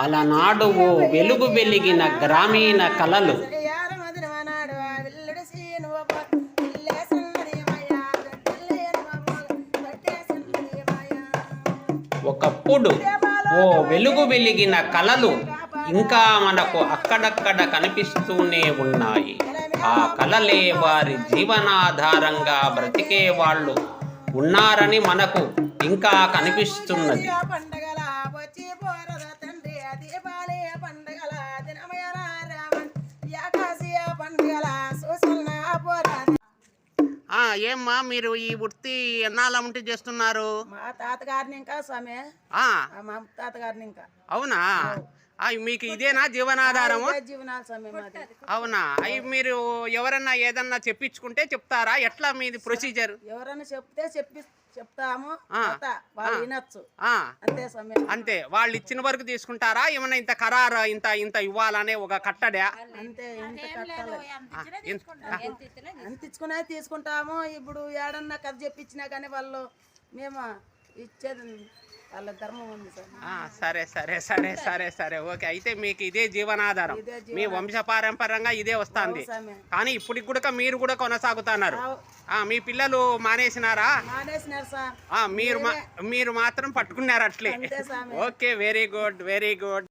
అలనాడు ఓ వెలుగు వెలిగిన గ్రామీణ కళలు ఒకప్పుడు ఓ వెలుగు వెలిగిన కళలు ఇంకా మనకు అక్కడక్కడ కనిపిస్తూనే ఉన్నాయి. ఆ కళలే వారి జీవనాధారంగా బ్రతికే వాళ్ళు ఉన్నారని మనకు ఇంకా కనిపిస్తున్నది. ఏమ్మా మీరు ఈ వృత్తి ఎన్నాళ్ళ ఉంటే చేస్తున్నారు? మా తాతగారిని ఇంకా స్వామి. మా తాతగారిని ఇంకా. అవునా? మీకు ఇదేనా జీవనాధారము? అవునా? అవి మీరు ఎవరన్నా ఏదన్నా చెప్పించుకుంటే చెప్తారా? ఎట్లా మీది ప్రొసీజర్? ఎవరైనా చెప్తే చెప్పి చెప్తాము. వినొచ్చు. అంతే వాళ్ళు ఇచ్చిన వరకు తీసుకుంటారా? ఏమన్నా ఇంత ఖరారు ఇంత ఇంత ఇవ్వాలనే ఒక కట్టడా? అంతే ఇంత కట్టాలి. ఇచ్చుకునే తీసుకుంటాము. ఇప్పుడు ఏడన్నా కథ చెప్పించినా కానీ వాళ్ళు మేము ఇచ్చేది వాళ్ళ ధర్మం ఉంది సార్. సరే సరే సరే సరే సరే. ఓకే అయితే మీకు ఇదే జీవనాధారం. ఇదే మీ వంశ పారంపర్యంగా ఇదే వస్తుంది. కానీ ఇప్పటికి కూడా మీరు కూడా కొనసాగుతున్నారు. ఆ, మీ పిల్లలు మానేసినారా? మానేసినారు సార్. ఆ, మీరు మా- మీరు మాత్రం పట్టుకున్నారు అట్లే. అంతే స్వామి okay very good very good.